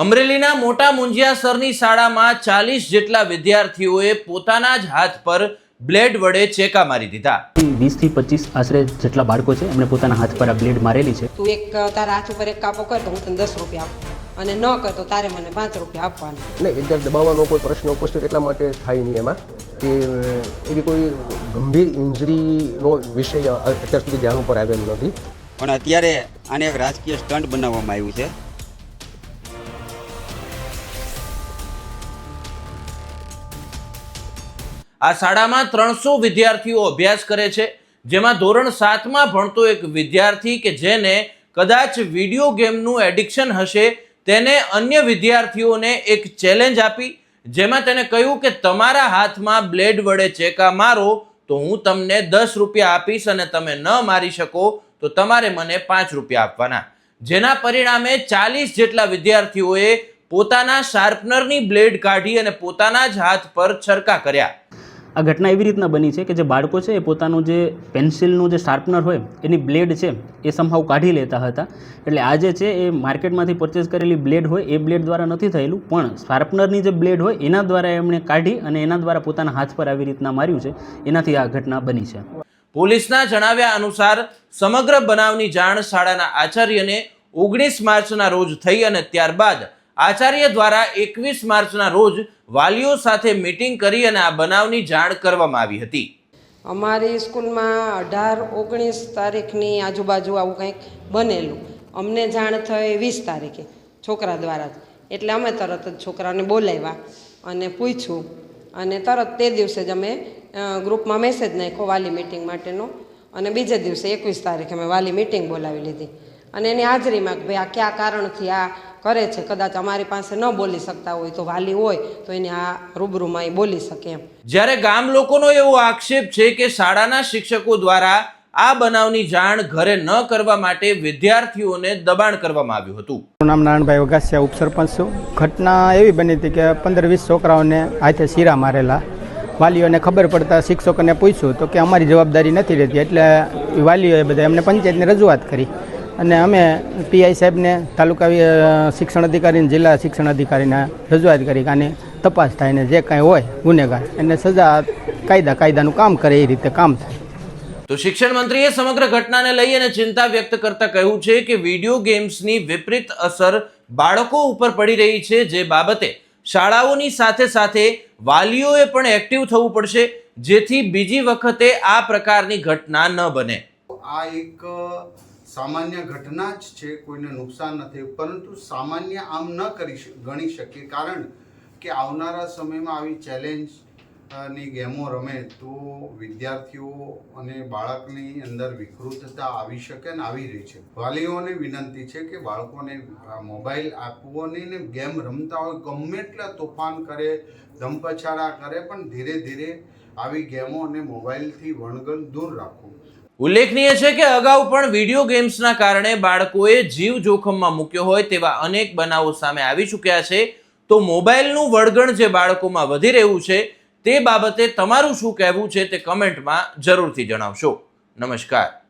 અમરેલીના મોટા મુંજિયાસરની શાળામાં ચાલીસ જેટલા વિદ્યાર્થીઓએ પોતાના જ હાથ પર બ્લેડ વડે ચેકા મારી દીધા. વીસથી પચીસ આશરે જેટલા બાળકો છે એમણે પોતાના હાથ પર આ બ્લેડ મારેલી છે. તું એક તારા હાથ ઉપર એક કાપો કર તો હું તને દસ રૂપિયા આપું. અને ન કર તો તારે મને પાંચ રૂપિયા આપવાના. એટલે એકદમ દબાવવાનો કોઈ પ્રશ્ન ઉપસ્થિત એટલા માટે થાય નહીં એમાં કે એવી કોઈ ગંભીર ઇન્જરીનો વિષય અત્યાર સુધી ધ્યાન ઉપર આવેલ નથી. પણ અત્યારે આને એક રાજકીય સ્ટન્ટ બનાવવામાં આવ્યું છે. આ શાળામાં ત્રણસો વિદ્યાર્થીઓ અભ્યાસ કરે છે, જેમાં ધોરણ સાતમાં ભણતો એક વિદ્યાર્થી કે જેને કદાચ વીડિયો ગેમનું એડિક્શન હશે, તેને અન્ય વિદ્યાર્થીઓને એક ચેલેન્જ આપી, જેમાં તેને કહ્યું કે તમારા હાથમાં બ્લેડ વડે ચેકા મારો, તો હું તમને દસ રૂપિયા આપીશ અને તમે ન મારી શકો, તો તમારે મને પાંચ રૂપિયા આપવાના. જેના પરિણામે ચાલીસ જેટલા વિદ્યાર્થીઓએ પોતાના શાર્પનરની બ્લેડ કાઢી અને પોતાના જ હાથ પર છરકા કર્યા. આ ઘટના એવી રીતના બની છે કે જે બાળકો છે એ પોતાનું જે પેન્સિલનું જે શાર્પનર હોય, એની બ્લેડ છે, એ સમહાવ કાઢી લેતા હતા. એટલે આ જે છે એ માર્કેટમાંથી પરચેસ કરેલી બ્લેડ હોય, એ બ્લેડ દ્વારા નથી થયેલું, પણ શાર્પનરની જે બ્લેડ હોય, એના દ્વારા એમણે કાઢી અને એના દ્વારા પોતાના હાથ પર આવી રીતના માર્યું છે. એનાથી આ ઘટના બની છે. પોલીસના જણાવ્યા અનુસાર, સમગ્ર બનાવની જાણ શાળાના આચાર્યને ઓગણીસ માર્ચના રોજ થઈ અને ત્યારબાદ આચાર્ય દ્વારા એકવીસ માર્ચના રોજ વાલીઓ સાથે મીટિંગ કરી અને આ બનાવની જાણ કરવામાં આવી હતી. અમારી સ્કૂલમાં અઢાર, ઓગણીસ તારીખની આજુબાજુ આવું કંઈક બનેલું. અમને જાણ થઈ વીસ તારીખે છોકરા દ્વારા જ. એટલે અમે તરત જ છોકરાને બોલાવ્યા અને પૂછ્યું. અને તરત તે દિવસે જ અમે ગ્રુપમાં મેસેજ નાખ્યો વાલી મિટિંગ માટેનો. અને બીજે દિવસે એકવીસ તારીખે અમે વાલી મિટિંગ બોલાવી લીધી. અને એની હાજરીમાં ભાઈ આ કયા કારણથી આ કરે છે. કદાચ અમારી પાસે ન બોલી શકતા હોય તો વાલી હોય તો એને આ રૂબરૂમાં એ બોલી શકે એમ. જ્યારે ગામ લોકોનો એવો આક્ષેપ છે કે શાળાના શિક્ષકો દ્વારા આ બનાવની જાણ ઘરે ન કરવા માટે વિદ્યાર્થીઓને દબાણ કરવામાં આવ્યું હતું. મારું નામ નારાયણભાઈ વઘાસિયા ઉપસરપંચ છું. ઘટના એવી બની હતી કે પંદર વીસ છોકરાઓને હાથે શીરા મારેલા. વાલીઓને ખબર પડતા શિક્ષકોને પૂછ્યું તો કે અમારી જવાબદારી નથી રહેતી એટલે એ વાલીઓએ બધા એમને પંચાયતની રજૂઆત કરી. અને અમે પીઆઈ સાહેબને તાલુકા શિક્ષણ અધિકારીને જિલ્લા શિક્ષણ અધિકારીને રજૂઆત કરી કે આની તપાસ થાય ને જે કાંઈ હોય ગુનેગાર એને સજા કાયદા કાયદાનું કામ કરે એ રીતે કામ થાય. તો શિક્ષણ મંત્રીએ સમગ્ર ઘટનાને લઈ અને ચિંતા વ્યક્ત કરતા કહ્યું છે કે વીડિયો ગેમ્સની વિપરીત અસર બાળકો ઉપર પડી રહી છે જે બાબતે શાળાઓની સાથે સાથે વાલીઓએ પણ એક્ટિવ થવું પડશે જેથી બીજી વખતે આ પ્રકારની ઘટના ન બને. આ એક સામાન્ય ઘટના જ છે, કોઈને નુકસાન નથી. પરંતુ સામાન્ય આમ ન કરી ગણી શકીએ. કારણ કે આવનારા સમયમાં આવી ચેલેન્જની ગેમો રમે તો વિદ્યાર્થીઓ અને બાળકની અંદર વિકૃતતા આવી શકે ને આવી રહી છે. વાલીઓને વિનંતી છે કે બાળકોને મોબાઈલ આપવો નહીં ને ગેમ રમતા હોય, ગમે એટલા તોફાન કરે, ધમપછાડા કરે, પણ ધીરે ધીરે આવી ગેમો અને મોબાઈલથી વણગણ દૂર રાખવું. ઉલ્લેખનીય છે કે અગાઉ પણ વીડિયો ગેમ્સના કારણે બાળકોએ જીવ જોખમમાં મૂક્યો હોય તેવા અનેક બનાવો સામે આવી ચૂક્યા છે. તો મોબાઈલનું વળગણ જે બાળકોમાં વધી રહ્યું છે, તે બાબતે તમારું શું કહેવું છે તે કમેન્ટમાં જરૂરથી જણાવશો. નમસ્કાર.